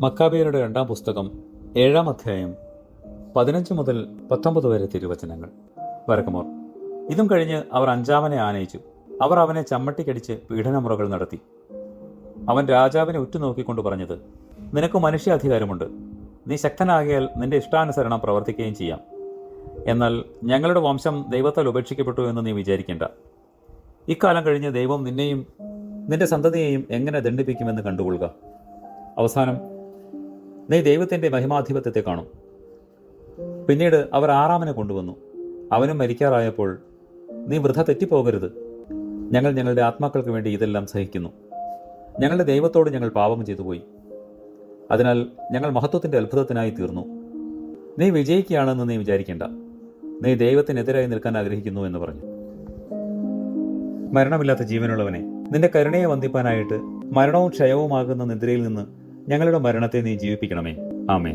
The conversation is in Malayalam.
മക്കാബിയരുടെ രണ്ടാം പുസ്തകം ഏഴാം അധ്യായം പതിനഞ്ച് മുതൽ പത്തൊമ്പത് വരെ തിരുവചനങ്ങൾ. വരക്കുമോർ ഇതും കഴിഞ്ഞ് അവർ അഞ്ചാമനെ ആനയിച്ചു. അവർ അവനെ ചമ്മട്ടിക്കടിച്ച് പീഡനമുറകൾ നടത്തി. അവൻ രാജാവിനെ ഉറ്റുനോക്കിക്കൊണ്ട് പറഞ്ഞത് നിനക്ക് മനുഷ്യ അധികാരമുണ്ട് നീ ശക്തനാകിയാൽ നിന്റെ ഇഷ്ടാനുസരണം പ്രവർത്തിക്കുകയും ചെയ്യാം. എന്നാൽ ഞങ്ങളുടെ വംശം ദൈവത്താൽ ഉപേക്ഷിക്കപ്പെട്ടു എന്ന് നീ വിചാരിക്കേണ്ട. ഇക്കാലം കഴിഞ്ഞ് ദൈവം നിന്നെയും നിന്റെ സന്തതിയെയും എങ്ങനെ ദണ്ഡിപ്പിക്കുമെന്ന് കണ്ടുകൊള്ളുക. അവസാനം നീ ദൈവത്തിന്റെ മഹിമാധിപത്യത്തെ കാണും. പിന്നീട് അവർ ആറാമനെ കൊണ്ടുവന്നു. അവനും മരിക്കാറായപ്പോൾ നീ വൃഥ തെറ്റിപ്പോകരുത്. ഞങ്ങൾ ഞങ്ങളുടെ ആത്മാക്കൾക്ക് വേണ്ടി ഇതെല്ലാം സഹിക്കുന്നു. ഞങ്ങളുടെ ദൈവത്തോട് ഞങ്ങൾ പാപം ചെയ്തു പോയി അതിനാൽ ഞങ്ങൾ മഹത്വത്തിന്റെ അത്ഭുതത്തിനായി തീർന്നു. നീ വിജയിക്കുകയാണെന്ന് നീ വിചാരിക്കേണ്ട. നീ ദൈവത്തിനെതിരായി നിൽക്കാൻ ആഗ്രഹിക്കുന്നു എന്ന് പറഞ്ഞു. മരണമില്ലാത്ത ജീവനുള്ളവനെ നിന്റെ കരുണയെ വന്ദിപ്പാനായിട്ട് മരണവും ക്ഷയവുമാകുന്ന നിദ്രയിൽ നിന്ന് ഞങ്ങളുടെ മരണത്തെ നീ ജീവിപ്പിക്കണമേ. ആമേ